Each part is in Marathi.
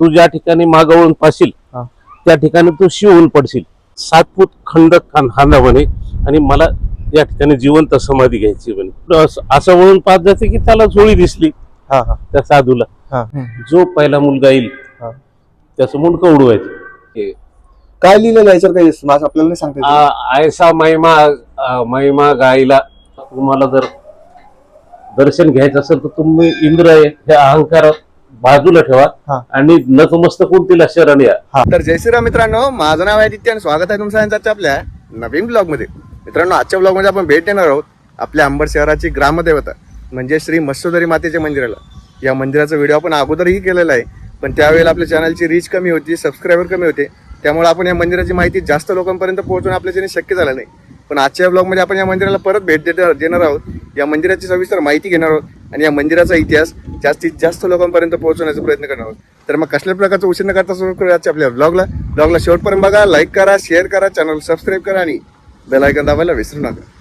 तू ज्या ठिकाणी मागवळून पाशील. त्या ठिकाणी तू शिवून पडशील. सात फूट खंड खांदा म्हणे आणि मला या ठिकाणी जिवंत समाधी घ्यायची म्हणे. असं- म्हणून पाहत जाते की त्याला झोळी दिसली. हा हा. त्या साधूला. जो पहिला मुलगा येईल. त्याचं मुंडकं उडवायचं. काय लिहिलेलं आहे सर? काही माझं आपल्याला सांगता येत. आ- ऐसा महिमा महिमा गायला तुम्हाला जर दर्शन घ्यायचं असेल तर तुम्ही इंद्र आहे हे अहंकार बाजूला ठेवा. आणि नतमस्तक होऊन तिला शरण या. तर जय श्रीराम मित्रांनो माझं नाव आहे आदित्य आणि स्वागत आहे तुमचं यांचं आपल्या नवीन ब्लॉगमध्ये मित्रांनो आजच्या ब्लॉगमध्ये आपण भेट देणार आहोत आपल्या अंबर शहराची ग्रामदेवता म्हणजे श्री मत्स्योदरी मातेच्या मंदिराला. या मंदिराचा व्हिडिओ आपण अगोदरही केलेला आहे पण त्यावेळेला आपल्या चॅनलची रीच कमी होती सबस्क्रायबर कमी होते. त्यामुळे आपण या मंदिराची माहिती जास्त लोकांपर्यंत पोहोचवणं आपल्याच्याने शक्य झालं नाही. पण आजच्या ब्लॉगमध्ये आपण या मंदिराला परत भेट देणार देणार आहोत. या मंदिराची सविस्तर माहिती घेणार आहोत आणि या मंदिराचा इतिहास जास्तीत जास्त लोकांपर्यंत पोहोचवण्याचा प्रयत्न करणार आहोत. तर मग कसल्या प्रकारचं उशीर न करता सुरू करूया आजच्या आपल्या ब्लॉगला ब्लॉगला शेवटपर्यंत बघा लाईक करा शेअर करा चॅनल सबस्क्राईब करा आणि बेलायकन दाबायला विसरू नका.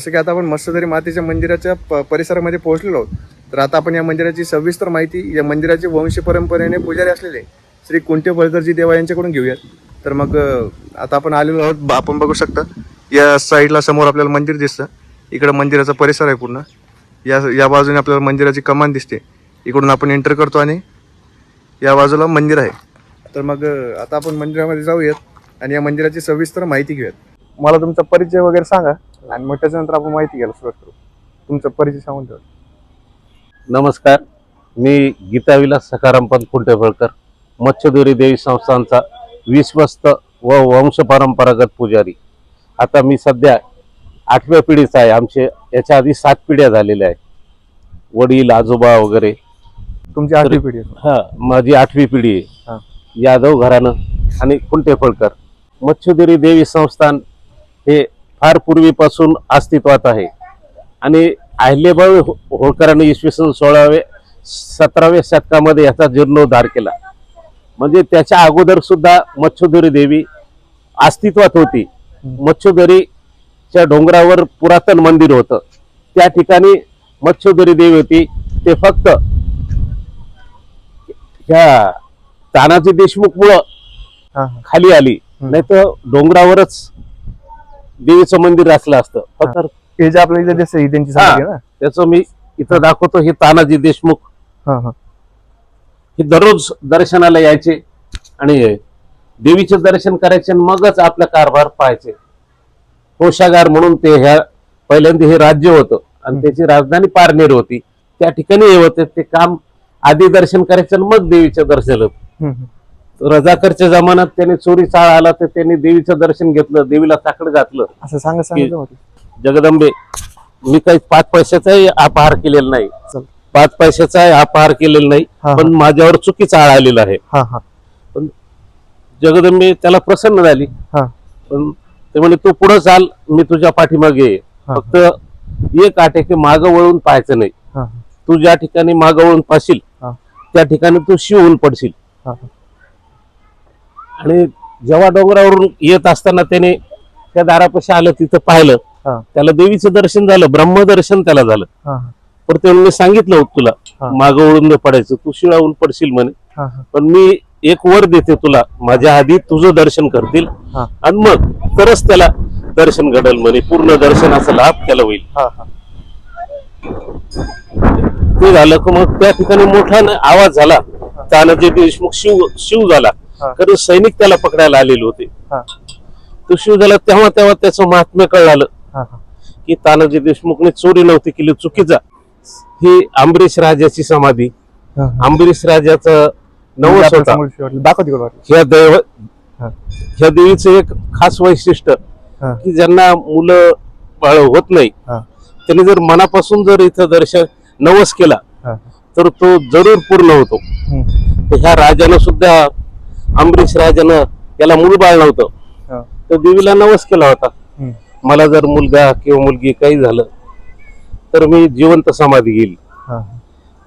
जसं की आता आपण मत्स्यधरी मातेच्या मंदिराच्या प- परिसरामध्ये पोहोचलेलो आहोत. तर आता आपण या मंदिराची सविस्तर माहिती या मंदिराचे वंश परंपरेने पुजारी असलेले श्री कुंटे फळकरजी देवा यांच्याकडून घेऊयात. तर मग आता आपण आलेलो आहोत आपण बघू शकता या साईडला समोर आपल्याला मंदिर दिसतं. इकडं मंदिराचा परिसर आहे पूर्ण. या या बाजूने आपल्याला मंदिराची कमान दिसते. इकडून आपण एंटर करतो आणि या बाजूला मंदिर आहे. तर मग आता आपण मंदिरामध्ये जाऊयात आणि या मंदिराची सविस्तर माहिती घेऊयात. मला तुमचा परिचय वगैरे सांगा. आणि मग त्याच्यानंतर आपण माहिती घ्यायला सुरुवात करू. तुमचा परिचय सांगून ठेवा. नमस्कार. मी गीता विलास सखारामपंत खुंटेफळकर मत्स्यदोरी देवी संस्थांचा विश्वस्त व वंश परंपरागत पुजारी. आता मी सध्या आठव्या पिढीचा आहे. आमचे याच्या आधी सात पिढ्या झालेल्या आहेत. वडील आजोबा वगैरे. तुमची आठवी पिढी. हा माझी आठवी पिढी. आहे. यादव घराणं आणि कुंटेफळकर मत्स्यदोरी देवी संस्थान हे फार पूर्वीपासून अस्तित्वात आहे. आणि अहिल्याबाई हो- होळकरांनी इसवी सन सोळावे सतराव्या शतकामध्ये याचा जीर्णोद्धार केला. म्हणजे त्याच्या अगोदर सुद्धा मत्स्यदोरी देवी अस्तित्वात होती. मत्स्यदोरीच्या डोंगरावर पुरातन मंदिर होतं. त्या ठिकाणी मत्स्यदोरी देवी होती. ते फक्त ह्या तानाजी देशमुख मुळे हा. खाली आली. नाही तर डोंगरावरच देवीचं मंदिर असलं असतं. फक्त हे जे आपल्या इथे दिसतं ही त्यांची. समाधी आहे ना? त्याचं मी इथं दाखवतो हे तानाजी देशमुख. हा हा. हे दररोज दर्शनाला यायचे आणि देवीचे दर्शन करायचे आणि मगच आपला कारभार पाहायचे. कोशागार म्हणून ते ह्या पहिल्यांदा हे राज्य होतं आणि. त्याची राजधानी पारनेर होती. त्या ठिकाणी हे होते ते काम आधी दर्शन करायचं आणि मग देवीचं दर्शन होतं हम्म, हम्म. रजाकरच्या जमान्यात त्याने चोरी चाळ आला तर त्यांनी देवीचं दर्शन घेतलं देवीला साकडं घातलं. असं सांगा सांगितलं होतं जगदंबे मी काही पाच पैशाचाही अपहार केलेला नाही. पाच पैशाचाही अपहार केलेला नाही हा, पण माझ्यावर चुकीचा आळ आलेला आहे. हा हा. जगदंबे त्याला प्रसन्न झाली. हा. पण ते म्हणे तू पुढे चाल मी तुझ्या पाठीमागे आहे. हा. फक्त एक आठ आहे की मागं वळून पाहायचं नाही. हा तू ज्या ठिकाणी मागं वळून पाशील हा. त्या ठिकाणी तू शिवून पडशील. हा. आणि जेव्हा डोंगरावरून येत असताना त्याने त्या दारापाशी आलं तिथं पाहिलं. त्याला देवीचं दर्शन झालं ब्रह्मदर्शन त्याला झालं. पण ते मी सांगितलं होतं तुला. मागं नाही पडायचं तू शिळावून पडशील म्हणे. पण मी एक वर देते तुला माझ्या आधी तुझं दर्शन करतील. आणि मग तरच त्याला दर्शन घडल म्हणे पूर्ण दर्शनाचा लाभ त्याला होईल. ते झालं की मग त्या ठिकाणी मोठा आवाज झाला. तानाजी देशमुख शिव शिव झाला. कारण सैनिक त्याला पकडायला आलेले होते. तो शिव झाला तेव्हा तेव्हा त्याचं महात्म्य कळालं. की तानाजी देशमुखने चोरी नव्हती केली चुकीचा. ही अंबरीश राजाची समाधी. अंबरीश राजाचं नवस आपल्या होता. ह्या दैव हा. ह्या देवीचं एक खास वैशिष्ट्य की ज्यांना मुलं बाळ होत नाही. त्यांनी जर मनापासून जर इथं दर्शन नवस केला तर तो जरूर पूर्ण होतो. ह्या राजानं सुद्धा अमरीश राजानं याला मूळ बाळ नव्हतं. तर देवीला नवस केला होता. मला जर मुलगा किंवा मुलगी काही झालं तर मी जिवंत समाधी घेईल.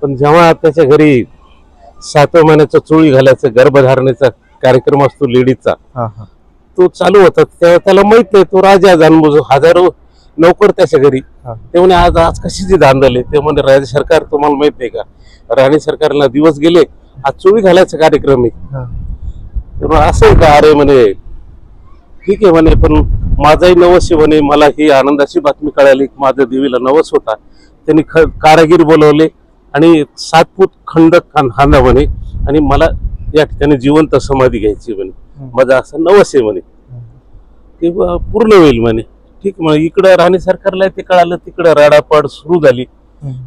पण जेव्हा त्याच्या घरी सातव्या महिन्याचा चोळी घालायचा गर्भधारणेचा कार्यक्रम असतो लेडीजचा तो चालू होता. तेव्हा त्याला माहीत नाही तो राजा जाणबुज हजारो नोकर त्याच्या घरी. ते म्हणे आज आज कशाची धांदल आहे ते म्हणे राजे सरकार तुम्हाला माहीत नाही का? राणी सरकारला दिवस गेले आज चोळी घालायचा कार्यक्रम आहे. तेव्हा असं का अरे म्हणे ठीक आहे म्हणे पण माझाही नवस आहे म्हणे मला ही आनंदाची बातमी कळाली माझ्या देवीला नवस होता. त्यांनी ख कारागीर बोलवले आणि सात फूट खंड खान- खांदा म्हणे आणि मला या ठिकाणी जिवंत समाधी घ्यायची म्हणे. माझा असा नवस आहे म्हणे. ते पूर्ण होईल म्हणे. ठीक म्हणे इकडं राणी सरकारला ते कळालं तिकडं राडापाड सुरू झाली.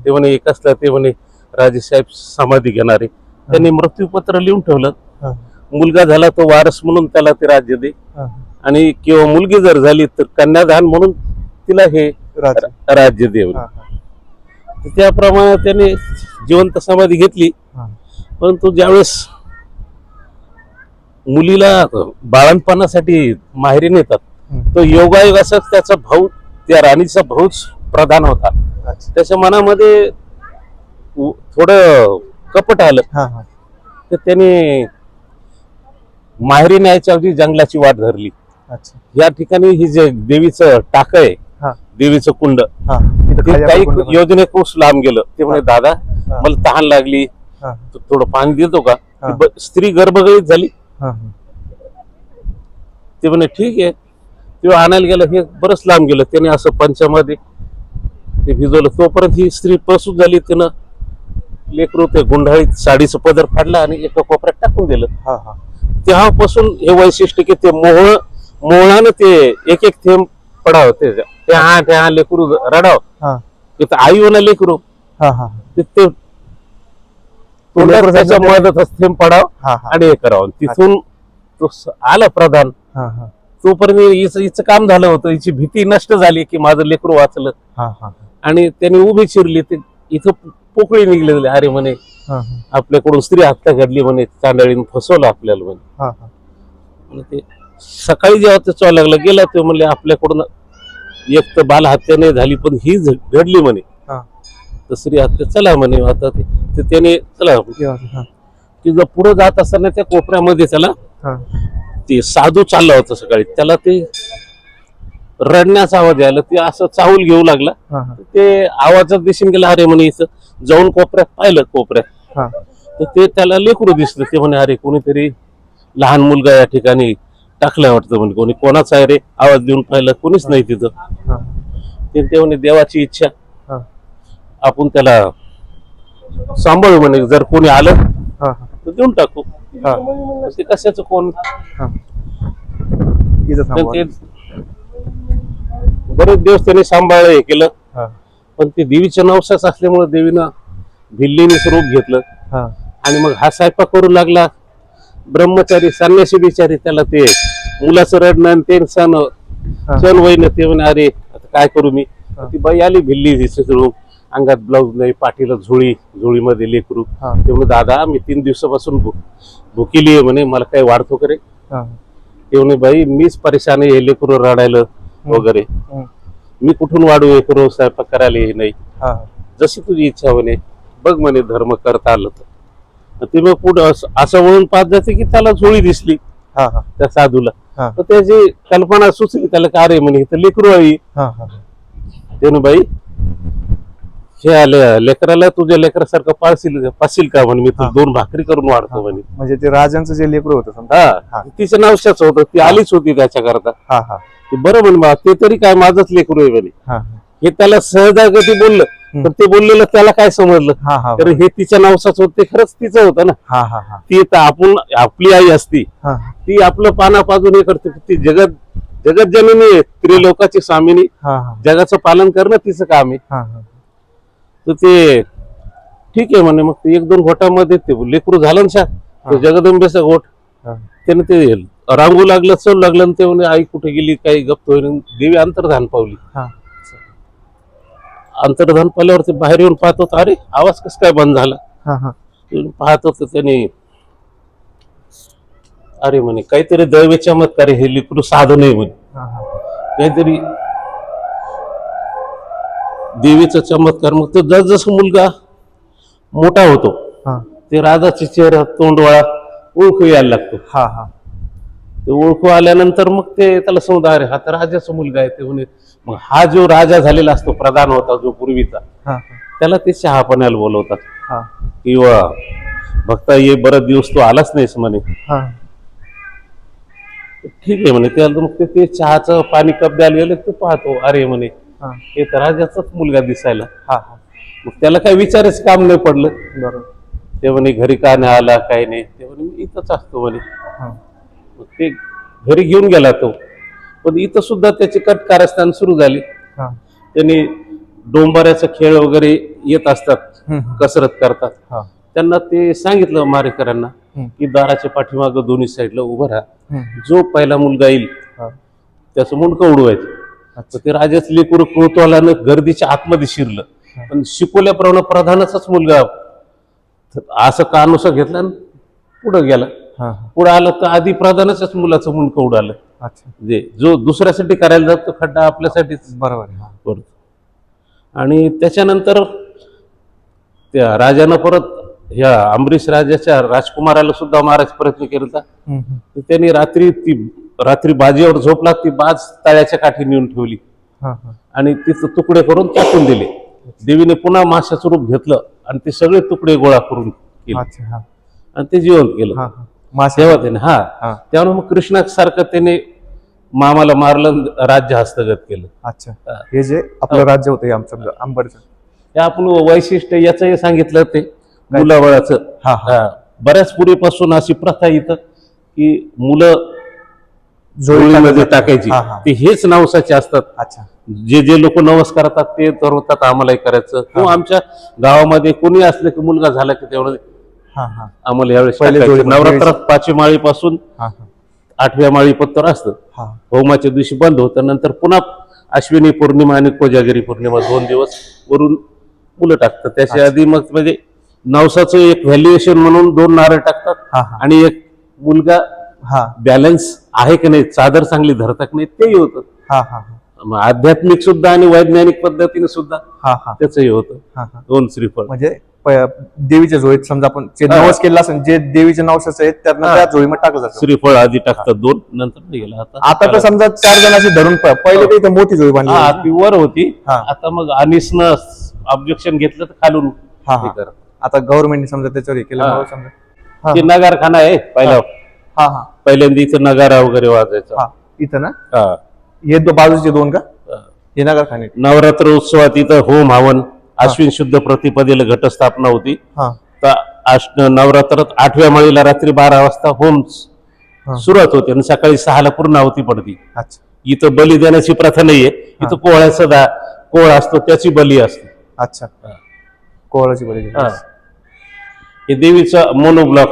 ते म्हणे एक असला ते म्हणे राजेसाहेब समाधी घेणार. त्यांनी मृत्यूपत्र लिहून ठेवलं. मुलगा झाला तो वारस म्हणून त्याला ते राज्य दे. आणि किंवा मुलगी जर झाली तर कन्यादान म्हणून तिला हे राजा राज्य दे तर त्याप्रमाणे त्याने जिवंत समाधी घेतली. परंतु ज्यावेळेस मुलीला बाळणपणासाठी माहेरी नेतात. तो योगायोग असाच त्याचा भाऊ त्या राणीचा भाऊच प्रधान होता. त्याच्या मनामध्ये थोडं कपट आलं. तर त्याने माहेरी न्यायच्या अगदी जंगलाची वाट धरली. अच्छा. या ठिकाणी ही जे देवीचं टाक आहे हा. देवीचं कुंड हा. इथं ते खाली काही आपण कोण- लांब गेलं. ते म्हणे दादा हा. मला तहान लागली. हा. तू थोडं पाणी देतो का? हा. ती ब- स्त्री गर्भगळीत झाली. हा ते म्हणे ठीक आहे. तेव्हा आणायला गेलं हे बरंच लांब गेलं. त्याने असं पंचामध्ये ते भिजवलं. तोपर्यंत ही स्त्री प्रसूत झाली. तिनं लेकरू ते गुंडाळीत साडीचं पदर फाडला आणि एका कोपऱ्यात टाकून दिलं. हा हा. तेव्हापासून हे वैशिष्ट्य की ते मोहळ मोहळानं ते एक एक थेंब पडाव ते ते हा ते हा लेकरू रडाव. हा. तिथं आई होणं लेकरू ते ते तोंडात लेकरू त्याच्या समजा- मदत थेंब पडाव आणि हे करावं. तिथून तो आला प्रधान. तोपर्यंत हिचं हिचं काम झालं होतं. हिची भीती नष्ट झाली की माझं लेकरू वाचलं. आणि त्याने उभी चिरली. ते इथं पोकळी निघलेली अरे म्हणे आपल्याकडून स्त्री हत्या घडली म्हणे चांदळीने फसवलं आपल्याला म्हणे. हा ते सकाळी जेव्हा ते चालू लागलं गेला ते म्हणले आपल्याकडून एक तर बाल हत्या नाही झाली पण ही घडली म्हणे. हा. तर स्त्री हत्या चला म्हणे आता ते त्याने चला. हा. की जर पुढे जात असताना त्या कोपऱ्यामध्ये त्याला हा. ते साधू चालला होता सकाळी. त्याला ते रडण्याचा आवाज यायला ते असं चाहूल घेऊ लागला. ते आवाजात दिसून गेला अरे म्हणे इथं जाऊन कोपऱ्यात पाहिलं कोपऱ्यात. हा. तर ते त्याला लेकरू दिसलं ते म्हणे अरे कोणीतरी लहान मुलगा या ठिकाणी टाकलाय वाटतं म्हणे. कोणी कोणाचा आहे रे? आवाज देऊन पाहिलं कोणीच नाही तिथं. हा. ते ते म्हणे देवाची इच्छा. हा. आपण त्याला सांभाळू म्हणे जर कोणी आलं हा तर देऊन टाकू. हा. ते कशाचं कोण? हा. बरेच दिवस त्याने सांभाळ हे केलं. पण ते देवीच्या नवसाच असल्यामुळे देवीनं भिल्लीने स्वरूप घेतलं. आणि मग हा स्वयंपाक करू लागला. ब्रह्मचारी संन्यासी बिचारी त्याला ते मुलाचं रडणं आणि ते सण. सण होईन ते म्हणे अरे आता काय करू मी. ती बाई आली भिल्ली दिसू अंगात ब्लाऊज नाही पाठीला झोळी झोळीमध्ये लेकरू. ते म्हणे दादा मी तीन दिवसापासून भुकेली आहे म्हणे मला काही वाढतो करे ते म्हणे बाई मीच परेशान आहे लेकरू रडायला वगैरे. मी कुठून वाढू हे करू स्वयंपाक करायला हे नाही. जशी तुझी इच्छा म्हणे बघ म्हणे धर्म करता आलं तर. ते मग पुढं असं- वळून पाहत जाते की त्याला झोळी दिसली. हा हा. त्या साधूला. तर त्याची कल्पना सुचली त्याला का रे म्हणे इथं लेकरू हा त्यानं बाई हे आले लेकराला तुझ्या लेकरासारखं पाळशील पाशील का म्हणे? मी तुला. दोन भाकरी करून वाढतो म्हणे. म्हणजे ते राजांचं जे लेकरू होतं समजा. हा. तिचं नावशाच होतं. ती आलीच होती त्याच्याकरता. ते बरं म्हणे बा ते तरी काय माझंच लेकरू आहे म्हणे. हा त्याला सहजागती बोललं पण ते बोललेलं त्याला काय समजलं? तर हे. तिच्या नावसाच होत ते खरंच तिचं होतं ना. ती तर आपण आपली आई असती. ती आपलं पाना पाजून हे करते ती जगत जगत जननी त्रिलोकाची स्वामिनी. जगाचं पालन करणं तिचं काम आहे. तर ते ठीक आहे म्हणे मग ते एक दोन घोटामध्ये ते लेकरू झालं ना जगदंबेचा घोट त्याने ते रांगू लागलं चल लागलं ते म्हणे आई कुठे गेली काही गप्प होईल देवी अंतर्धान पावली. अंतर्धान पाल्यावरती बाहेर येऊन पाहत होता अरे आवाज कस काय बंद झाला? हा हा. येऊन पाहत होत त्याने. अरे म्हणे काहीतरी दैव चमत्कार हे लिकरू साधन आहे म्हणे. हा हा. काहीतरी देवीचा चमत्कार मग तो जसजसा मुलगा मोठा होतो हा. ते राजाचे चेहरा तोंडवाळा ओळखू यायला लागतो. हा हा. ते ओळखू आल्यानंतर मग ते त्याला समजा अरे हा तर राजाचा मुलगा आहे. ते म्हणे मग हा जो राजा झालेला असतो प्रधान होता जो पूर्वीचा हा. त्याला ते चहा पाण्याला बोलवतात. हा. किंवा भक्ता ये बरेच दिवस तू आलाच नाहीस म्हणे. हा. ठीक आहे म्हणे त्याला मग ते- चहाचं पाणी कप द्यायला गेलं ते पाहतो. अरे म्हणे हा. तर राजाचाच मुलगा दिसायला. मग त्याला काही विचारायचं काम नाही पडलं. बरोबर. ते म्हणे घरी का नाही आला काही नाही. ते म्हणे मी इथंच असतो म्हणे. ते घरी घेऊन गेला तो. पण इथं सुद्धा त्याची कट कारस्थान सुरू झाली. हा. त्यांनी डोंबाऱ्याचा खेळ वगैरे येत असतात कसरत करतात. हा. त्यांना ते सांगितलं मारेकरांना. की दाराच्या पाठीमागं दोन्ही साईडला उभं राहा. जो पहिला मुलगा येईल त्याचं मुंडकं उडवायचं. तर ते राजाच लेकूर कुळतोलानं गर्दीच्या आतमध्ये शिरलं. पण शिकवल्याप्रमाणे प्रधानाचाच मुलगा तर असं कानुसा घेतला पुढं गेला. पुढं आलं तर आधी प्रधानाच्याच मुलाचं मुंडकं उडालं. अच्छा. जे जो दुसऱ्यासाठी करायला जातो खड्डा आपल्यासाठीच. बरोबर आहे, हा. करतो आणि त्याच्यानंतर त्या राजानं परत ह्या अमरीश राजाच्या राजकुमाराला सुद्धा मारायचा प्रयत्न केला. तर त्यांनी रात्री ती रात्री बाजीवर झोपला ती बाज तळ्याच्या काठी नेऊन ठेवली. आणि तिथं तुकडे करून टाकून दिले. देवीने पुन्हा माशाचं रूप घेतलं आणि ते सगळे तुकडे गोळा करून केले. आणि ते जिवंत केलं. तेव्हा त्याने हा. हा. त्यामुळे मग कृष्णासारखं त्याने मामाला मारलं राज्य हस्तगत केलं. अच्छा. हे. जे आपलं राज्य होतं हे आमचं अंबरचं हे आपण वैशिष्ट्य याचंही सांगितलं ते मुलाबळाचं. हा हा. हा. बऱ्याच पूर्वीपासून अशी प्रथा इथं की मुलं जोडी जोडीमध्ये. टाकायची. हा, हा. ते हेच नवसाचे असतात. अच्छा. जे जे लोक नवस करतात ते ठरवतात आम्हालाही करायचं. किंवा आमच्या गावामध्ये कोणी असलं की मुलगा झाला की तेवढं हा हा आम्हाला यावेळेस टाकायचं. नवरात्रात पाचवी माळीपासून आठव्या माळीपत्तर असतं. हा. होमाच्या दिवशी बंद होतं. नंतर पुन्हा अश्विनी पौर्णिमा आणि कोजागिरी पौर्णिमा दोन दिवस वरून मुलं टाकतात. त्याच्या आधी मग म्हणजे नवसाचं एक व्हॅल्युएशन म्हणून दोन नारळ टाकतात हा आणि एक मुलगा हा. बॅलन्स आहे की नाही चादर चांगली धरतात नाही तेही होतं. हा हा. आध्यात्मिक सुद्धा आणि वैज्ञानिक पद्धतीने सुद्धा हा हा त्याचंही होतं हा हा दोन श्रीफळ म्हणजे प- देवीच्या झोळीत समजा आपण जे हा. नवस केलं असेल जे देवीच्या नवसाचं आहेत त्यांना हा. त्या झोळीमध्ये टाकलं जातं श्रीफळ आधी टाकतात दोन नंतर नाही गेला आता तर समजा चार जणांची धरून प- पहिले तर इथं मोठी झोळी बांधली हा होती. ती वर होती हा. आता मग अनिसनं ऑब्जेक्शन घेतलं तर खालून हा, हे हा. करा. आता गव्हर्नमेंटने समजा त्याच्यावर हे केलं हा. समजा हा ते नगारखाना आहे पहिला हा हा पहिल्यांदा इथं नगारा वगैरे वाजायचा हा इथं ना हा. हे दो बाजूचे दोन का? हा. नगर खाणे नवरात्र उत्सवात इथं होम हवन अश्विन शुद्ध प्रतिपदेला घटस्थापना होती. हा. तर नवरात्रात आठव्या माळीला रात्री बारा वाजता होम. सुरुवात होते आणि सकाळी सहाला पूर्णावती पडती. अच्छा. इथं बली देण्याची प्रथा नाहीये. इथं कोहळ्याचा दा कोहळ असतो त्याची बली असते. अच्छा. कोवळाची बळी हा. देवीचा मोनोब्लॉक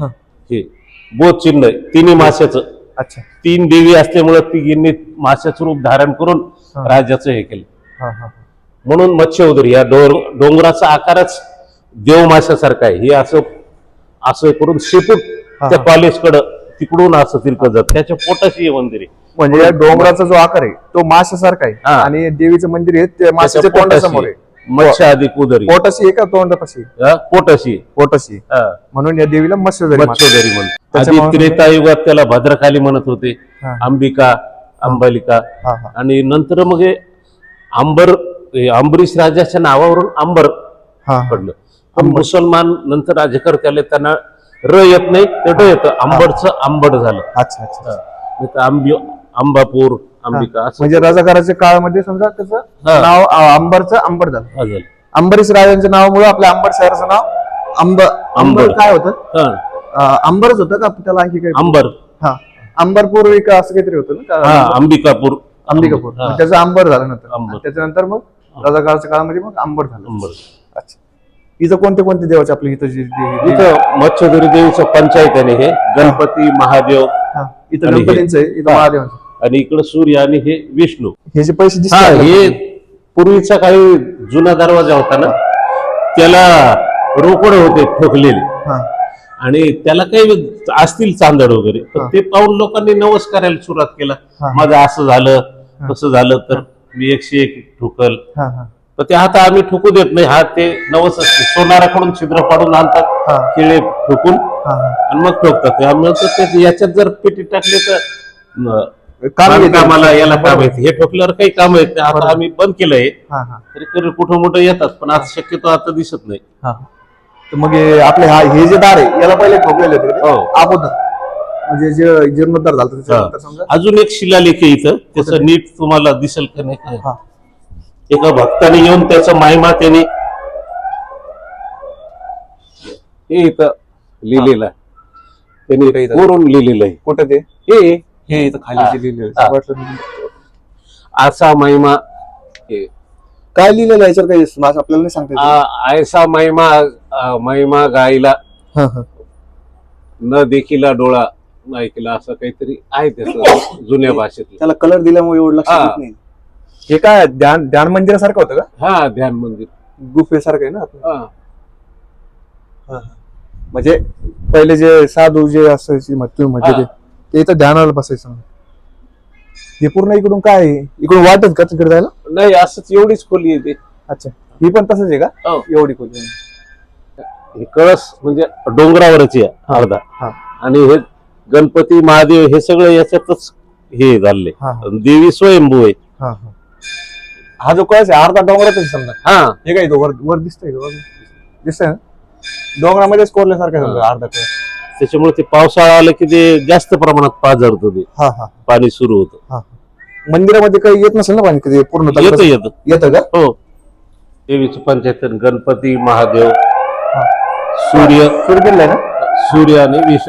हा. बोध चिन्ह तिन्ही माशाचं अच्छा. तीन देवी असल्यामुळं तिघींनी माशाचं रूप धारण करून हा. राज्याचं हे केलं. हा हा म्हणून मत्स्यउदरी या डोंगराचा आकारच देव माशासारखा आहे. हे असं असं करून शेपूट हा. त्या कॉलेजकडं तिकडून असं तिरकत जात त्याच्या पोटाशी हे मंदिर आहे. म्हणजे या डोंगराचा जो आकार आहे तो माशासारखा आहे. हा. आणि देवीचं मंदिर आहे ते माशाच्या तोंडासमोर आहे. मत्स्य अधिक उदरी पोटाशी आहे का तोंडापाशी हा, पोटाशी. पोटाशी. हा. म्हणून या देवीला मत्स्यधरी म्हणतात. मत्स्योदरी म्हणतात. आधी त्याच्यामुळे- त्रेतायुगात त्याला भद्रकाली म्हणत होते. हा. अंबिका अंबालिका. हा हा. आणि नंतर मग हे अंबर हे अंबरीश राजाच्या नावावरून अंबर हा हा. पडलं. पण मुसलमान नंतर राज्यकर्त्याले त्यांना र येत नाही ते ड येतं. अंबरचं आंबड झालं. अच्छा अच्छा नाही तर आंबी अंबापूर अंबिका असं म्हणजे रजाकाराच्या काळामध्ये समजा त्याचं हा. नाव अ, अंबरचं अंबर झालं. झालं. अंबरीश राजांच्या नावामुळे आपल्या अंबर शहराचं नाव अंब अंबर अंबर. काय होतं? हा, अंबरच होतं का? त्याला आणखी काही अंबर. हा. अंबरपूर एक असं काहीतरी होतं ना हा का अंबिकापूर. अंबिकापूर. मग त्याचं अंबर झालं नंतर. अंबर. त्याच्यानंतर मग रजाकाराच्या काळामध्ये मग अंबर झालं. अंबर. अच्छा. इथं कोणते कोणते देवाचे आपले इथं जे- जे- जे- इथं मत्स्यधुरी देवीचं पंचायत आहे हे गणपती महादेव हा, इथं आणि हे- गणपतींचं आहे इथं हा. महादेवांचं आणि इकडे सूर्य आणि हे विष्णू. हे जे पैसे हा दिसतात हे पूर्वीच्या काळी जुना दरवाजा होता ना त्याला रोकड होते ठोकलेले. हा. आणि त्याला काही असतील चांदड वगैरे हा. तर ते पाहून लोकांनी नवस करायला सुरुवात केला. माझं असं झालं तसं झालं तर मी एकशे एक ठोकल. तर ते आता आम्ही ठोकू देत नाही. हा ते नवस असते. सोनाराकडून छिद्र पाडून आणतात खिळे ठोकून. आणि मग ठोकतात. त्यामुळे याच्यात जर पेटी टाकली तर काम. बांधकामाला याला काम येते. हे ठोकल्यावर काही काम येत नाही. आता आम्ही बंद केलंय. तरी कुठं मोठं येतात पण आता शक्यतो आता दिसत नाही. तर मग हे आपले हा हे जे दार आहे याला पहिले ठोकलेले होते का ते? हो. अगोदर म्हणजे जे जीर्णोद्धार झाला त्याच्यानंतर समजा अजून एक शिलालेख आहे इथं त्याचं नीट तुम्हाला दिसेल का नाही? हा एका भक्ताने येऊन त्याचा महिमा त्याने हे इथं लिहिलेलं आहे. त्यांनी कुठे इथं? वरून लिहिलेलं आहे कुठं ते हे हे इथं खाली जे लिहिलेलं. आहे. वाटलं असा महिमा हे. काय लिहिलेलं आहे याच्यावर काही माझं आपल्याला नाही सांगता येत. आ- ऐसा महिमा महिमा गायला हा हा न देखीला डोळा न ऐकला असं काहीतरी आहे त्याचं जुन्या भाषेतलं त्याला कलर दिल्यामुळे एवढं लक्षात हा. येत नाही हे काय ध्यान ध्यान मंदिरासारखं होतं का हा ध्यान मंदिर गुफेसारखं आहे ना हा. म्हणजे पहिले जे साधू जे असायचे तुम्ही म्हणजे हा. ते ते इथं ध्यानाला बसायचं हे पूर्ण इकडून काय आहे? इकडून वाटत का तिकडे जायला नाही असंच एवढीच खोली आहे ते अच्छा ही पण तसंच आहे का हो. एवढी खोली हे कळस म्हणजे डोंगरावरच आहे अर्धा. हा. आणि हे गणपती महादेव हे सगळं याच्यातच हे झाले. देवी स्वयंभू आहे. हा जो कळस आहे अर्धा डोंगरातच आहे समजा. हा. हे काय तो वर वर दिसतंय का? दिसतंय ना? डोंगरामध्येच कोरल्यासारखं समजा अर्धा कळस. त्याच्यामुळे ते पावसाळा आला की ते जास्त प्रमाणात पाझरतं ते. हा हा. पाणी सुरू होतं. हा मंदिरामध्ये काही येत नसेल ना पाणी कधी? पूर्ण येतं? येतं. येतं का? हो. देवीचं पंचायत गणपती महादेव. सूर्य ना सूर्य आणि विष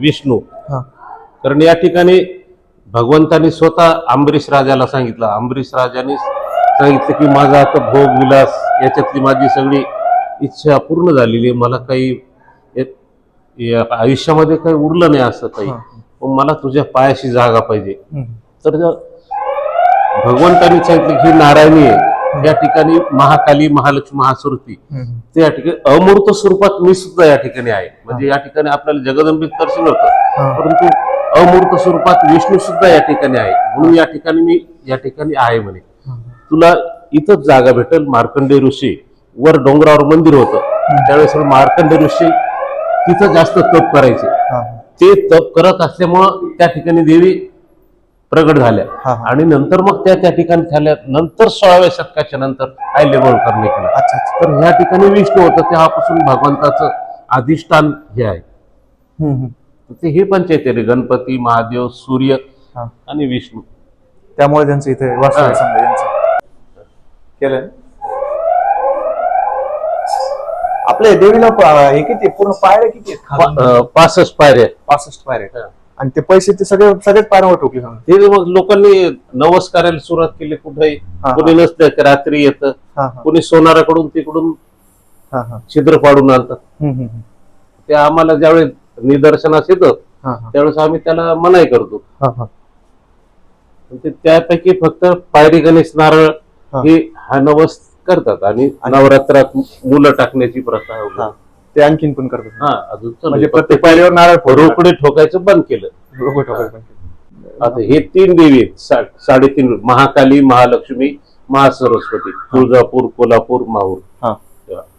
विष्णू. हा. कारण या ठिकाणी भगवंतानी स्वतः अंबरीश राजाला सांगितलं. अंबरीश राजाने सांगितलं की माझा आता भोग विलास याच्यातली माझी सगळी इच्छा पूर्ण झालेली आहे. मला काही या आयुष्यामध्ये काही उरलं नाही असं काही. हा. पण मला तुझ्या पायाशी जागा पाहिजे. हम्म. तर भगवंतानी सांगितलं की ही नारायणी आहे. या ठिकाणी महाकाली महालक्ष्मी महासुरती. ते या ठिकाणी अमूर्त स्वरूपात मी सुद्धा या ठिकाणी आहे. म्हणजे या ठिकाणी आपल्याला जगदंबित दर्शन होतं. परंतु अमूर्त स्वरूपात विष्णू सुद्धा या ठिकाणी आहे. म्हणून या ठिकाणी मी या ठिकाणी आहे म्हणे. तुला इथंच जागा भेटेल मार्कंडे ऋषी. वर डोंगरावर मंदिर होतं. त्यावेळेस मार्कंडे ऋषी तिथं जास्त तप करायचे. ते तप करत असल्यामुळं त्या ठिकाणी देवी प्रगट झाल्या. आणि नंतर मग त्या त्या ठिकाणी झाल्या. नंतर सोळाव्या शतकाच्या नंतर आय लेवल करणे केलं. तर ह्या ठिकाणी विष्णू होतं. तेव्हापासून भगवंताचं अधिष्ठान हे आहे. हे पंचायत आहे रे गणपती महादेव सूर्य आणि विष्णू. त्यामुळे त्यांचं इथे केलं? आपल्या देवीला हे किती? पूर्ण पायऱ्या किती पासष्ट पायऱ्या पासष्ट पायऱ्या. आणि ते पैसे ते सगळे सगळेच पायऱ्यावर ठोकले ते मग लोकांनी नवस करायला सुरुवात केली कुठेही हा. कोणी नसलं की रात्री येतं हा हा कोणी सोनाराकडून तिकडून हा हा छिद्र पाडून आणतात हम्म, हम्म, हम्म. ते आम्हाला ज्यावेळेस निदर्शनास येतं हा हा त्यावेळेस आम्ही त्याला मनाई करतो हा हा पण ते त्यापैकी फक्त पायरी गणेश नारळ हा. हे हा नवस करतात आणि नवरात्रात मुलं टाकण्याची प्रथा आहे वगैरे. हा. ते आणखीन पण करतात. हा अजून चालू म्हणजे आहे. प्रत्येक पायरीवर नारळ फोडू रोकडे ठोकायचं बंद केलं. रोकड ठोकायला पण केलं. आता हे तीन देवी आहेत सा- साडेतीन महाकाली महालक्ष्मी महासरस्वती तुळजापूर कोल्हापूर माहूर. हा.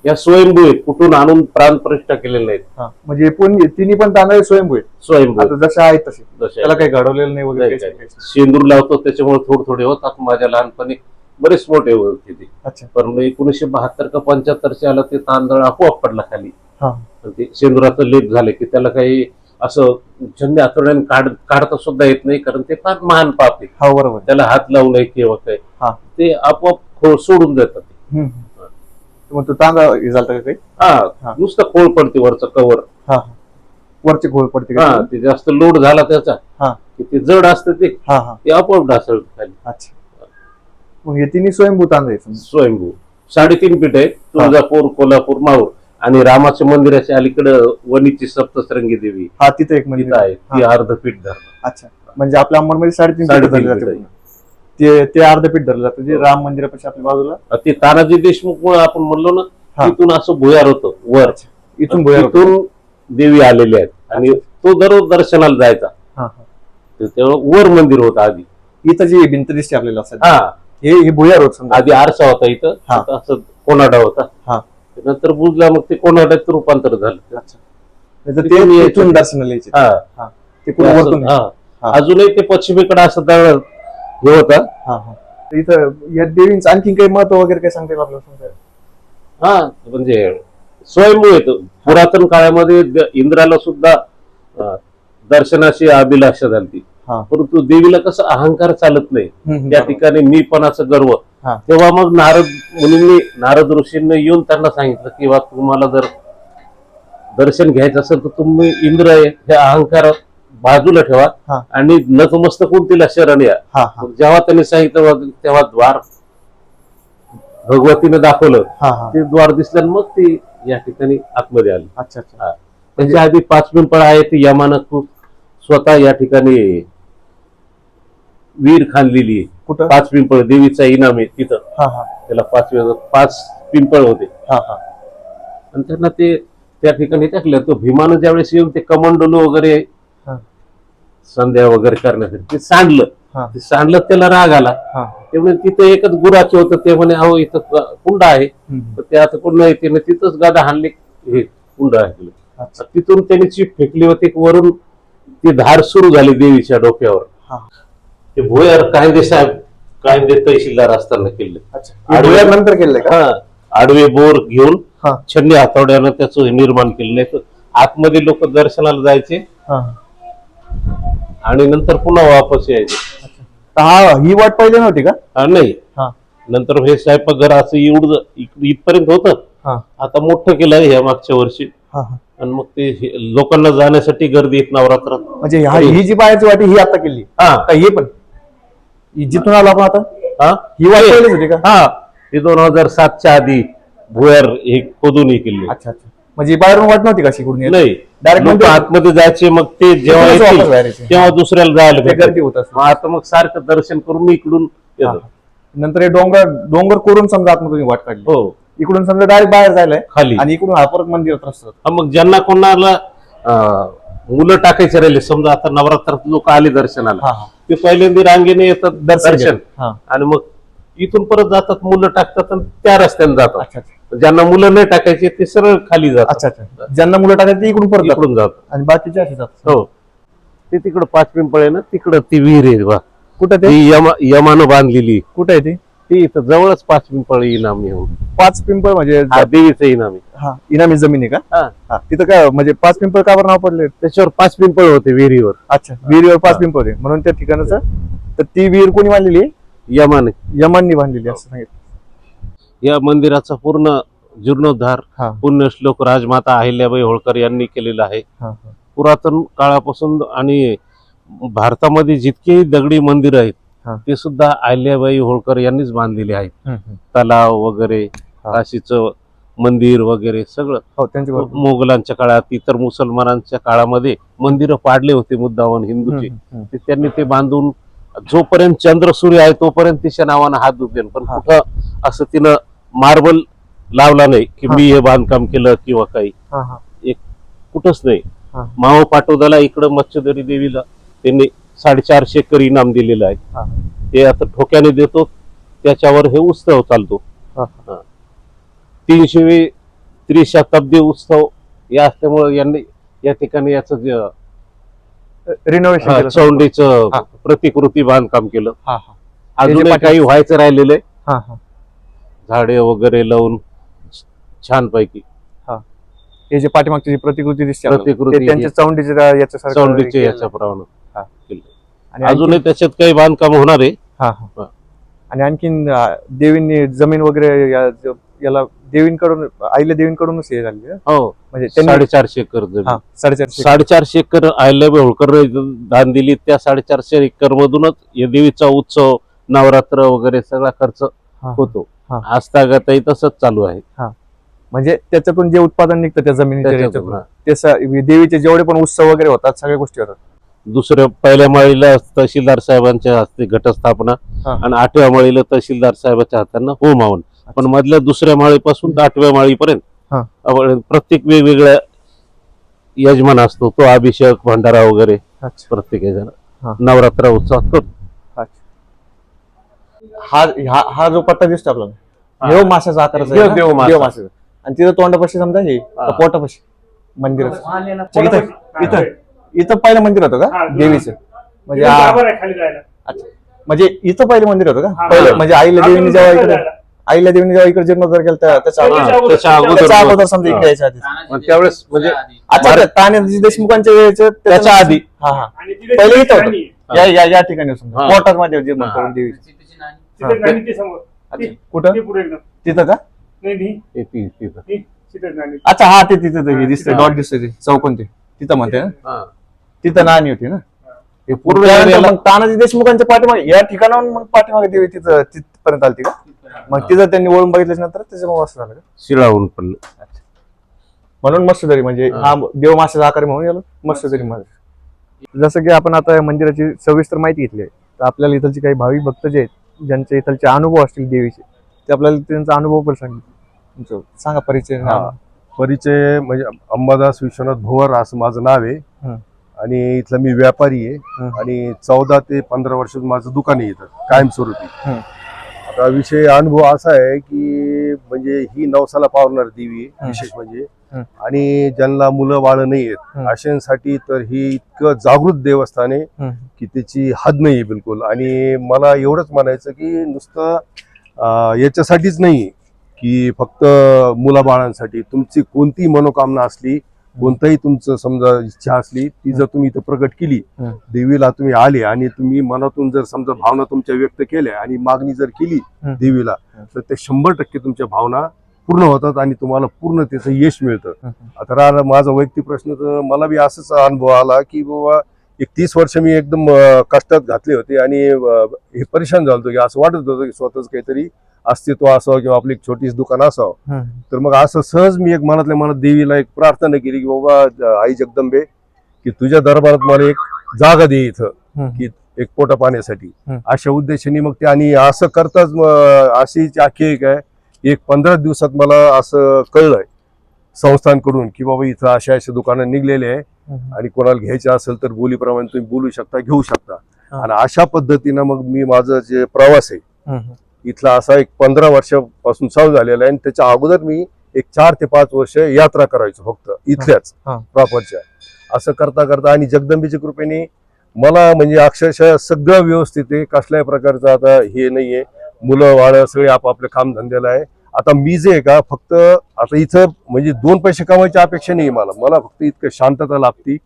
या स्वयंभू आहेत कुठून आणून प्राणप्रतिष्ठा केलेल्या नाहीत हा. म्हणजे पण तिन्ही पण तांदळे स्वयंभू आहेत. स्वयंभू आता जसे आहेत तसे. जसे त्याला काही घडवलेलं नाही वगैरे नाही, काहीच काही. नाही. शेंदूर लावतो त्याच्यामुळे थोडे थोडे होतात. माझ्या लहानपणी बरेच मोठे होते ते. अच्छा. पण एकोणीशे बहात्तर का पंच्याहत्तर आला ते तांदळ आपोआप पडला खाली. हा. आणि ते शेंदुराचं लेप झाले की त्याला काही असं छंद आतड्याने काढ काढता सुद्धा येत नाही कारण ते फार महान पाप आहे. हा बरोबर. त्याला हात लावू नये किंवा काय. हा. ते आपोआप खोळ सोडून हम्म. मग तो तांदळा हे झालं का काही? हा हा. नुसतं खोळ पडते वरचं कवर. वरची घोळ पडते का हा ते जास्त लोड झाला त्याचा हा. की ते जड असतं ते. ते आपोआप ढासळत खाली. अच्छा. मग हे तिन्ही स्वयंभू तांदळे. स्वयंभू. साडेतीन पीठ आहेत. तुळजापूर कोल्हापूर माहूर आणि रामाच्या मंदिराच्या अलीकडे वणीची सप्तसरंगी देवी हा तिथे एक मंदिर तिथं आहे. ती अर्ध पीठ धरणं. अच्छा. म्हणजे आपल्या अंबरमध्ये साडेतीन साडेतीन जाते आहे. ते ते अर्ध धरलं जातं. जे राम मंदिरापाशी आपल्या बाजूला. ते तानाजी देशमुख मुळे आपण म्हणलो ना हा. तिथून असं भुयार होतं वर. इथून भुयार होतं. तिथून देवी आलेली आहेत. आणि तो दररोज दर्शनाला जायचा. हा, हा. तर तेव्हा वर मंदिर होतं आधी. इथं जी भिंत दिसते आपल्याला सध्या, हा. हे हे भुयार होत समजा. आधी आरसा होता इथं. हा. आता असं कोणाडा होता. हा. नंतर बुजला मग ते कोणाड्यात रूपांतर झालं दर्शनाला यायचे हा हा. ते वरतून हा. हा. अजूनही ते पश्चिमेकडे असं दळ हे होतं हा, हा. तर इथं या देवींचं आणखी काही महत्त्व वगैरे काय सांगता येईल आपल्याला सांगता येईल? हा म्हणजे स्वयंभू येतो पुरातन काळामध्ये द- इंद्राला सुद्धा अं, दर्शनाची अभिलाषा झाली. परंतु देवीला कसं अहंकार चालत नाही. त्या. ठिकाणी मी पणाचं गर्व. तेव्हा मग नारद मुनींनी नारद ऋषींनी येऊन त्यांना सांगितलं की बा तुम्हाला जर दर्शन घ्यायचं असेल तर तुम्ही इंद्र आहे हे अहंकार बाजूला ठेवा. आणि नतमस्तकून तिला शरण या. जेव्हा त्यांनी सांगितलं तेव्हा द्वार भगवतीने दाखवलं. ते द्वार दिसलं आणि मग ती या ठिकाणी आतमध्ये आली. अच्छा अच्छा. त्याच्या आधी पाच पिंपळ आहे ती यमानं खूप स्वतः या ठिकाणी वीर खांदलेली आहे. कुठं? पाच पिंपळ देवीचा इनाम आहे तिथं. हा हा. त्याला पाच वेळ पाच पिंपळ होते. हा हा. आणि त्यांना ते त्या ठिकाणी टाकलं. तो भीमानं ज्यावेळेस येऊन ते कमंडलू वगैरे हा. संध्या वगैरे करण्यासाठी ते सांडलं. ते सांडलं त्याला राग आला. हा. त्यामुळे तिथे एकच गुराचे होतं. ते म्हणे अहो इथं क- कुंड आहे. हम्म. तर ते आता कुंड येते ना तिथंच गादा हाणली. हे कुंड आहे. अच्छा. तिथून त्यांनी चीप फेकली होती. वरून ती धार सुरू झाली देवीच्या डोक्यावर. ते भुयार कायदे साहेब कायदे तहसीलदार असताना केले. अच्छा. भुयार नंतर केलंय का? हा आडवे बोर घेऊन हा. छन्नी हातवड्यानं त्याचं निर्माण केलं. आतमध्ये लोक दर्शनाला जायचे हा. आणि नंतर पुन्हा वापस यायचे. हा ही वाट पहिली नव्हती का? हा, नाही. हा. नंतर हे स्वयंपाकघर असं एवढं इथपर्यंत होतं. आता मोठं केलं ह्या मागच्या वर्षी. आणि मग ते लोकांना जाण्यासाठी गर्दी येत नवरात्रात. म्हणजे हा- जी बाहेरची वाटी ही आता केली. हा. हे पण? जिथून आलो आपण आता? हा? ही वाट पहिलीच होती का? हा. ते दोन हजार सातच्या आधी भुयार हे खोदून हे केले अच्छा अच्छा. म्हणजे बाहेरून वाट नव्हती का शिकून? नाही. लोकं म्हणजे- आतमध्ये जायचे मग ते जेव्हा तिथूनच वापस येतील बाहेर यायचे. तेव्हा दुसऱ्याला जायला भेटेल. गर्दी होत असते मग आता मग सारखं दर्शन करून इकडून हा. येतो. नंतर हे डोंगर डोंगर करून समजा आतमधून वाट काढली. हो. इकडून समजा डायरेक्ट बाहेर जायलाय खाली. आणि इकडून हा परत मंदिरात रस्ता हा, मग ज्यांना कोणाला अं, मुलं टाकायचे राहिले समजा आता नवरात्रात लोक आले दर्शनाला हा. ते पहिल्यांदा रांगेने येतात दर्शन. हा. आणि मग इथून परत जातात मुलं टाकतात आणि त्या रस्त्याने जातात. अच्छा अच्छा. ज्यांना मुलं नाही टाकायचे ते सरळ खाली जातात. अच्छा अच्छा. ज्यांना मुलं टाकायची ते इकडून परत जातात. इकडून जातात. आणि बाकीचे असे जातात. हो. ते तिकडं पाच पिंपळ ना तिकडं ती विहीर आहे बा. कुठं ते? ती यमा यमानं बांधलेली. कुठं आहे ते? ती इथं जवळच पाच पिंपळ इनाम येऊन पाच पिंपळ म्हणजे देवीचं इनाम. आहे हा इनामी जमीन आहे का? हा. हा तिथं काय म्हणजे पाच पिंपळ का बरं नाव पडले? त्याच्यावर पाच पिंपळ होते विहिरीवर. अच्छा विहिरीवर पाच पिंपळ होते. म्हणून त्या ठिकाणाचं तर ती विहीर कोणी बांधलेली? आहे यमाने. यमांनी बांधलेली आहे असं सांगितलं या मंदिराचा पूर्ण जीर्णोद्धार हा. पुण्यश्लोक राजमाता अहिल्याबाई होळकर यांनी केलेला आहे. हा हा. पुरातन काळापासून आणि भारतामध्ये जितकेही दगडी मंदिर आहेत. ते सुद्धा अहिल्याबाई होळकर यांनीच बांधलेले आहेत. तलाव वगैरे. काशीचं मंदिर वगैरे सगळं हो. मोगलांच्या काळात इतर मुसलमानांच्या काळामध्ये मंदिरं पाडले होते मुद्दावन हिंदूचे. ते त्यांनी ते बांधून जोपर्यंत चंद्र सूर्य आहे तोपर्यंत तिच्या नावानं हात धुतेन पण. कुठं असं तिनं मार्बल लावला नाही की. मी हे बांधकाम केलं किंवा काही हा कुठंच नाही. माव पाटोदाला इकडं मच्छदरी देवीला त्यांनी साडेचारशे एकर इनाम दिलेलं आहे. ते आता ठोक्याने देतो त्याच्यावर हे उत्सव चालतो. तीनशे त्रिशताब्दी उत्सव या असल्यामुळे यांनी या ठिकाणी याचं रिनोव्हेशन चौंडीचं. प्रतिकृती बांधकाम केलं. पाठी- काही व्हायचं राहिलेलं आहे. झाडे वगैरे लावून छान पैकी हे जे पाठीमागची प्रतिकृती दिसते प्रतिकृती त्यांच्या चौंडीचे याच्या चौंडीचे याच्याप्रमाणे. हा. आणि अजूनही त्याच्यात काही बांधकाम होणार आहे. हा हा. आणि आणखीन अं, देवींनी जमीन वगैरे या- ज- याला देवींकडून आईला देवींकडूनच हे झाली हो. म्हणजे त्यांनी साडेचारशे एकर जमीन. हा साडेचारशे साडेचारशे एकर अहिल्याबाई होळकर दान दिली. त्या साडेचारशे एकर मधूनच या देवीचा उत्सव नवरात्र वगैरे सगळा खर्च हा. होतो. हा. आजतागतही तसंच चालू आहे. म्हणजे त्याच्यातून जे उत्पादन निघतं त्या जमिनीच्या त्याच्यातून, ते स- देवीचे जेवढे पण उत्सव वगैरे होतात सगळ्या गोष्टी होतात. दुसऱ्या पहिल्या माळीला तहसीलदार साहेबांच्या हस्ते घटस्थापना. आणि आठव्या माळीला तहसीलदार साहेबांच्या हातानं होम हवन पण मधल्या दुसऱ्या माळीपासून तर आठव्या माळीपर्यंत हा. प्रत्येक वेगवेगळ्या यजमान असतो तो अभिषेक भंडारा वगैरे प्रत्येक हा. जण नवरात्र उत्सवात करतो हा हा हा जो पट्टा दिसतो आपल्याला हा. देव माशाचा आकाराचा आहे देव- आणि तिथं तोंडापाशी समजा हे. हा. पोटापाशी. मंदिर इथं. इथं पहिलं मंदिर होतं हा, का देवीचं. म्हणजे इथं आ- बरोबर आहे खाली जायला. अच्छा. म्हणजे इथं पहिलं मंदिर होतं का? हा. पहिलं. म्हणजे आईला आपण देवीने जेव्हा इकडे जायला. आईला देवीने जेव्हा इकडे जीर्णोद्धार केला त्या- त्याच्या अगोदर. अगोदर- त्याच्या अगोदर त्याच्या अगोदर समजा हा. इकडे यायच्या आधी मग त्यावेळेस म्हणजे अच्छा त्या तान्याजी देशमुखांच्या वेळेचे त्याच्या आधी. हा हा. आणि तिथे पहिले इथं. होतं. या या या ठिकाणी समजा हा. पोटात मध्ये जीर्ण करून देवी तिथे नाणी. ते समोर. अच्छा. ते- कुठं? ते पुढे एकदम. तिथं का? नाही हे ती- तिथं. अच्छा हा ते तिथं ते दिसतंय हा. डॉट दिसतंय. ते. चौकोन ते. तिथं म्हणते ना हा. तिथं नाणी होती ना. हे पूर्ण मग तानाजी देशमुखांच्या पाठीमागे या ठिकाणाहून मग पाठीमागे देवी तिथं तिथपर्यंत आलती का? मग तिथं त्यांनी वळून बघितल्याच्या नंतर त्याच्यामुळे असं झालं का? शिळावून पडलं म्हणून मत्स्यदरी म्हणजे हा. देव माशाचा आकार म्हणून याला मत्स्यदरी मध्ये जसं की आपण आता या मंदिराची सविस्तर माहिती घेतली आहे तर आपल्याला इथलचे काही भाविक भक्त जे आहेत ज्यांचे इथलचे अनुभव असतील देवीचे ते आपल्याला त्यांचा अनुभव पण सांगितले तुमचं सांगा परिचय हा. परिचय म्हणजे अंबादास विश्वनाथ भोवर असं माझं नाव आहे. आणि इथला मी व्यापारी आहे. आणि चौदा ते पंधरा वर्ष माझं दुकान आहे इथं कायमस्वरूपी. आता विषय अनुभव असा आहे की म्हणजे ही नवसाला पावणार देवी आहे. विशेष म्हणजे. आणि ज्यांना मुलं बाळ नाही आहेत. अशांसाठी तर ही इतकं जागृत देवस्थान आहे. की त्याची हद नाही बिलकुल आणि मला एवढंच म्हणायचं की नुसतं याच्यासाठीच नाही की फक्त मुलाबाळांसाठी तुमची कोणतीही मनोकामना असली कोणतंही तुमचं समजा इच्छा असली ती जर तुम्ही इथं प्रकट केली. देवीला तुम्ही आले आणि तुम्ही मनातून जर समजा भावना तुमच्या व्यक्त केल्या आणि मागणी जर केली. देवीला. तर ते शंभर टक्के तुमच्या भावना पूर्ण होतात आणि तुम्हाला पूर्ण त्याचं यश मिळतं. आता राहिला माझा वैयक्तिक प्रश्न तर मला बी असंच अनुभव आला की बाबा एक तीस वर्ष मी एकदम कष्टात घातले होते आणि हे परेशान झालो होतो की असं वाटत होतं की स्वतःच काहीतरी अस्तित्व असावं किंवा आपली एक छोटीच दुकान असावं हं. तर मग असं सहज मी एक मनातल्या मनात देवीला एक प्रार्थना केली की बाबा अं, आई जगदंबे की तुझ्या दरबारात मला एक जागा दे इथं. की एक पोटा पाण्यासाठी. अशा उद्देशाने मग ते आणि असं करताच अशीच आखी एक आहे एक पंधरा दिवसात मला असं कळलंय संस्थांकडून की बाबा इथं अशा अशा दुकानं निघलेले आहे. आणि कोणाला घ्यायचं असेल तर बोलीप्रमाणे तुम्ही बोलू शकता घेऊ शकता हा. आणि अशा पद्धतीनं मग मी माझं जे प्रवास आहे. इथला असा एक पंधरा वर्षापासून चालू झालेला आहे आणि त्याच्या अगोदर मी एक चार ते पाच वर्ष यात्रा करायचो फक्त इथल्याच. प्रॉपरच्या. असं करता करता आणि जगदंबीच्या कृपेने मला म्हणजे अक्षरशः सगळं व्यवस्थित आहे. कसल्याही प्रकारचं आता हे नाहीये. मुलं वाळ सगळे आपापल्या काम धंद्याला आहे. आता मी जे आहे का फक्त आता इथं म्हणजे दोन पैसे कमायची अपेक्षा नाही मला. मला फक्त इतकं शांतता लाभती.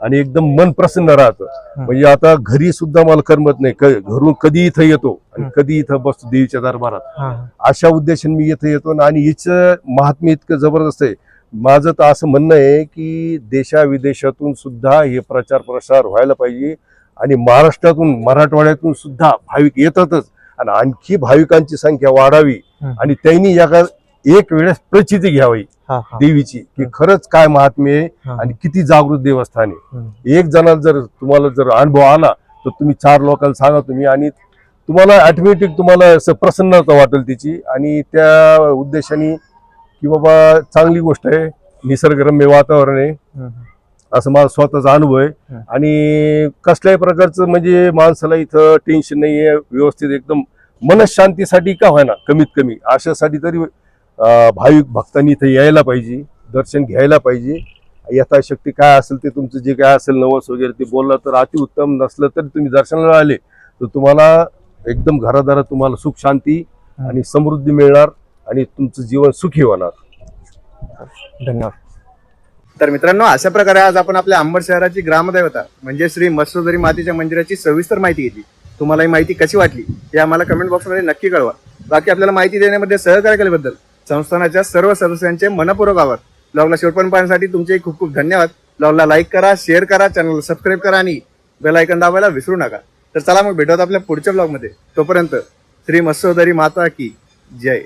आणि एकदम मन प्रसन्न राहतं. म्हणजे आता घरी सुद्धा मला करमत नाही. घरून कधी इथं येतो आणि. कधी इथं बसतो देवीच्या दरबारात. अशा उद्देशाने मी इथं येतो आणि हिचं महात्म्य इतकं जबरदस्त आहे. माझं तर असं म्हणणं आहे की देशाविदेशातून सुद्धा हे प्रचार प्रसार व्हायला पाहिजे आणि महाराष्ट्रातून मराठवाड्यातून सुद्धा भाविक येतातच. आणि आणखी भाविकांची संख्या वाढावी. आणि त्यांनी या एक वेळेस प्रचिती घ्यावी. देवीची की. खरंच काय महात्म्य आहे. आणि किती जागृत देवस्थान आहे. एक जणाला जर तुम्हाला जर अनुभव आला तर तुम्ही चार लोकांना सांगा तुम्ही आणि तुम्हाला ऑटोमॅटिक तुम्हाला असं प्रसन्नता वाटेल तिची आणि त्या उद्देशाने की बाबा चांगली गोष्ट आहे निसर्गरम्य वातावरण आहे. असं माझा स्वतःचा अनुभव आहे. आणि कसल्याही प्रकारचं म्हणजे माणसाला इथं टेन्शन नाही आहे व्यवस्थित एकदम मनशांतीसाठी का व्हायना कमीत कमी. अशासाठी तरी भाविक भक्तांनी इथं यायला पाहिजे दर्शन घ्यायला पाहिजे. यथाशक्ती काय असेल ते तुमचं जे काय असेल नवस वगैरे ते बोललं तर अतिउत्तम नसलं तरी तुम्ही दर्शनाला आले तर तुम्हाला एकदम घरादारात तुम्हाला सुख शांती आणि समृद्धी मिळणार आणि तुमचं जीवन सुखी होणार. धन्यवाद. तर मित्रांनो अशा प्रकारे आज आपण आपल्या अंबड शहराची ग्रामदेवता म्हणजे श्री मत्स्योदरी मातेच्या मंदिराची सविस्तर माहिती घेतली. तुम्हाला ही माहिती कशी वाटली हे आम्हाला कमेंट बॉक्समध्ये नक्की कळवा. बाकी आपल्याला माहिती देण्यामध्ये सहकार्य केल्याबद्दल संस्थानाच्या सर्व सदस्यांचे मनपूर्वक आभार. ब्लॉगला शेवटपर्यंत पाहण्यासाठी तुमचे खूप खूप धन्यवाद. ब्लॉगला लाईक करा शेअर करा चॅनलला सबस्क्राईब करा आणि बेल ऐकन दाबायला विसरू नका. तर चला मग भेटवत आपल्या पुढच्या ब्लॉगमध्ये. तोपर्यंत श्री मत्स्योदरी माता की जय.